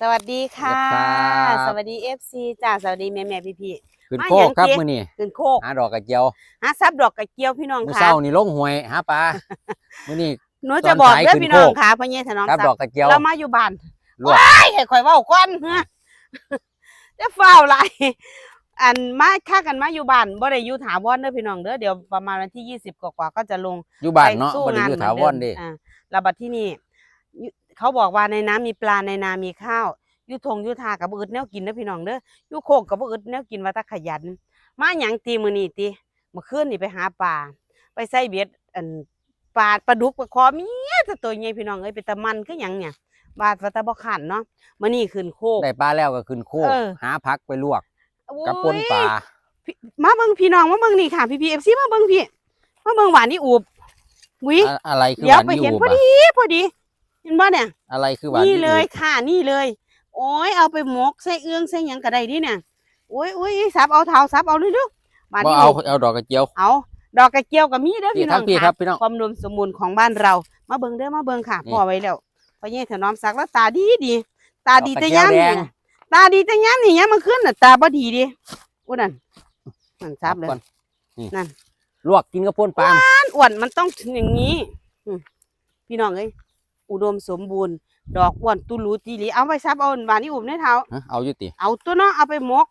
สวัสดีค่ะครับ สวัสดีเอฟซีจ้าสวัสดีแม่แม่พี่พี่ ขึ้นมาโคหยักงครับเจ๊ มื้อนี้ๆขึ้นโคกหาดอกกระเจียวหาซับดอกกระเจียวพี่น้องมื้อค่ะเช้านี่ลงห้วยหาปลามื้อนี้ หนูจะบอกตอนสายเด้อขึ้นพี่น้องโคกค่ะพ่อเย่ถนอมครับซัดอกกระเจียวเรามาอยู่บ้านลวกว้ายให้ข่อยเว้าก่อนฮะจะเฝ้าไรอันมาค่ากันมาอยู่บ้านบ่ได้อยู่ถาวรเด้อพี่น้องเด้อเดี๋ยวประมาณวันที่ยี่สิบกว่าๆก็จะลง อยู่บ้านเนาะไปสู้บ่ได้งานอยู่เหมือนถาวรเดิเด้มอ่าแล้วบัดที่นี่ยุเขาบอกว่าในน้ำมีปลาในนามีข้าวอยุทงอยุทากับบ่อึดแนวกินเด้อพี่น้องเด้ออยุโคกกับบ่อึดแนวกินว่าแตาขยัน มาหยังตีมื้อนี้ติเมื่อคืนนี่ไปหาปลาไปใส่เบ็ดอันปลาปลาดุกปลาคอเมียแต่ตัวใหญ่พี่น้องเอ้ยเป็นตะมันคือหยังเนี่ย บาดว่าแตาบ่ขันเนาะมื้อนี้ขึ้นโคกได้ปลาแล้วก็ขึ้นโคกเออหาผักไปลวกโอ้ยกับปนปลาพี่มาเบิ่งพี่น้องมาเบิ่งนี่ค่ะพี่พีเอฟซีมาเบิ่งพี่มาเบิ่งหวานนี่อูบวิอะอะไรคือเดี๋ยวหวานไปยูเห็นบพออะดีพอดี เห็นบ่เนี่ย อะไรคือหวานนี่ยูเลยบค่ะ นี่เลย โอ้ยเอาไปหมกใส่เอื้องใส่หยังก็ได้ดิเนี่ยโอ้ยโอ้ยซับเอาเท้าซับเอาเร็วๆหวานบ่นี่เอาอูบเอาดอกกระเจียว เอาดอกกระเจียวก็มีเด้อนี่พี่น้ทั้องงพี่ครับพี่น้อง ความรวมสมบูรณ์ของบ้านเรา มาเบิ่งเด้อมาเบิ่งค่ะนี่พ่อไว้แล้วพ่อเย่ถนอมสักแล้วตาดีดี ตาดีดอกกแต่ระเจียยาวมแดนี่งน่ะตาดีแต่ยามนี่ยามมันขึ้นน่ะตาบ่ดีดิอุ้นั่นนั่นซับเลย ก่อนนี่นั่น ลวกกินกับป่นปลามันอ้วนมันต้องถึงอย่างนี้อืมพี่น้องเอ้ย อุดมสมบูรณ์ ดอกอ้วนตุลูตีหลีเอาไปซับเอาหวานนี่อุ่มในเท้าฮะเอาอยู่ติเอาตัวเนาะเอาไปหมก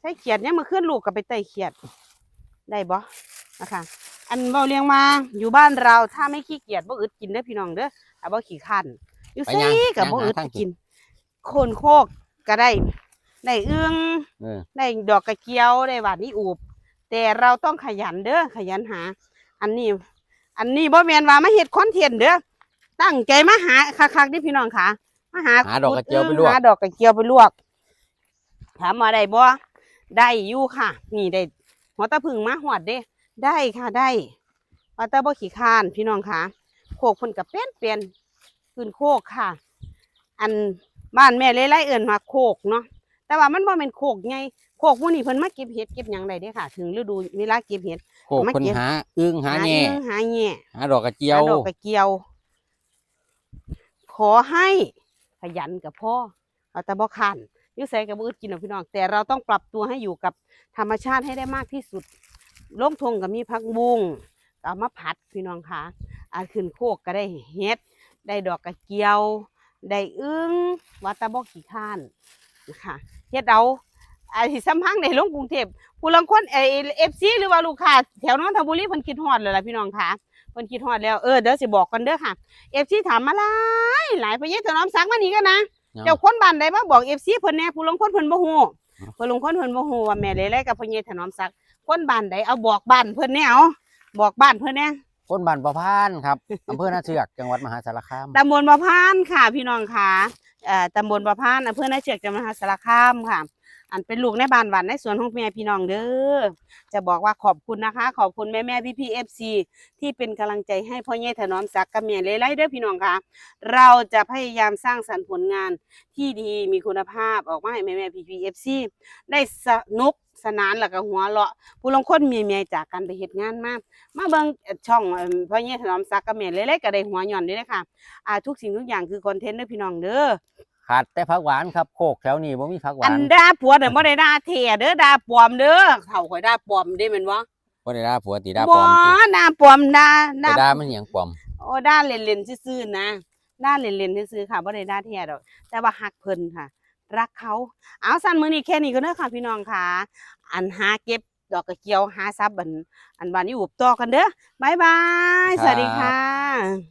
ใช้เขียดเนี่ยมาขึ้นลูกกับไปไต่เขียด ได้บ่นะคะอันเบาเลี้ยงมาอยู่บ้านเราถ้าไม่ขี้เกียจบ่อึดกินเด้อพี่น้องเด้อถ้าบ่ขี้ขันอยู่ไสกับบ่อึดกิน โคนโคกก็ได้ได้เอื้องเออได้ดอกกระเจียวได้หวานนี่อูบ แต่เราต้องขยันเด้อขยันหา อันนี้ อันนี้บ่แม่นว่ามาเฮ็ดคอนเทนต์เด้อ ตั้งใจมาหาคักๆนี่พี่น้องค่ะมาหาหาดอกกระเจียวไปลวกหาดอกกระเจียวไปลวก ถามมาได้บ่ได้อยู่ค่ะ นี่ได้หัวตะพึ่งมาหอดเด้ ได้ค่ะได้ว่าแต่บ่ขี้คร้านพี่น้องค่ะโคกเพิ่นก็เป็นเป็นขึ้นโคกค่ะ อันบ้านแม่เลยไล่เอิ้นว่าโคกเนาะแต่ว่ามันบ่แม่นโคกไงโคกพวกนี้เพิ่นมาเก็บเห็ดเก็บหยังได้เด้ค่ะ ถึงฤดูเวลาเก็บเห็ดโคกมาเพิ่นเก็บหาอึ้งหาแง่เอิ้งหาแง่หาดอกกระเจียวหาดอกกระเจียว ขอให้ขยันกับพ่อเอาแต่บ่ขันยุ่ใส่กับมือกินหรอกพี่น้อง แต่เราต้องปรับตัวให้อยู่กับธรรมชาติให้ได้มากที่สุดล้มทงกับมีพักบุ้งเอามาผัดพี่น้องค่ะอาขึ้นโคกก็ได้เฮ็ด ได้ดอกกระเจียว ได้อึ้งวัตะบอกขี้ข้านนะคะเฮ็ดเอา ไอ้สัมพังในลงกรุงเทพผู้ลังคนเอเอฟซีหรือว่าลูกค้าแถวนนทบุรีเพิ่นคิดฮอดเลยล่ะพี่น้องค่ะเพิ่นคิดฮอดแล้วเออเดี๋ยวสิบอกกันเด้อค่ะเอฟซีถามมาหลายหลายพะเยถนอมสักมานี่กันนะเจ้าคนบ้านใดมาบอกเอฟซีเพิ่นแหน่ผู้ลงคนเพิ่นบ่ฮู้ผู้ลงคนเพิ่นบ่ฮู้ว่าแม่เลยไล่กับพะเยถนอมสักคนบ้านใดเอาบอกบ้านเพิ่นแหน่เอาบอกบ้านเพิ่นแหน่คนบ้านประพานครับอำเภอนาเชือกจังหวัดมหาสารคามตำบลประพานค่ะ พี่น้องค่ะเอ่อตำบลประพานอำเภอนาเชือกจังหวัดมหาสารคามค่ะ อันเป็นลูกในบ้านหวานในสวนของแม่พี่น้องเด้อจะบอกว่าขอบคุณนะคะ ขอบคุณแม่แม่พี่พี่เอฟซีที่เป็นกำลังใจให้พ่อเย่ถนอมศักดิ์กับแม่เลยไล่เด้อพี่น้องค่ะ เราจะพยายามสร้างสรรค์ผลงานที่ดีมีคุณภาพออกมาให้แม่แม่พี่พี่เอฟซีได้สนุกสนานแล้วก็หัวเราะผู้ลงคนมีเมียจากกันไปเฮ็ดงานมากมาเบิ่งช่องพ่อเย่ถนอมศักดิ์กับแม่เลยไล่ก็ได้หัวหย่อนด้วยนะคะทุกสิ่งทุกอย่างคือคอนเทนต์เด้อพี่น้องเด้อ ขาดแต่ผักหวานครับโคกแถวนี้บ่มีผักหอัวานนด่าผัวเด้อบ่ได้ด่าเท่เด้อด่าปลอมเด้อเฒ่าข่อยด่าปลอมเด้แม่นบ่บ่ได้ด่าผัวติด่าปบ่ลอมติด่าปลอมด่าแต่ด่าด่ามันหยังปลอม โอ้ด่าเล่นๆซื่อๆนะด่าเล่นๆซื่อๆค่ะบ่ได้ด่าแท้ดอก แต่ว่าฮักเพิ่นค่ะ รักเขาเอาสั่นมื้อนี้แค่นี้ก็เด้อค่ะพี่น้องค่ะ อันหาเก็บดอกกระเจียวหาซับอันอันบานนี้อุบต่อกันเด้อบ๊ายบาย สวัสดีค่ะ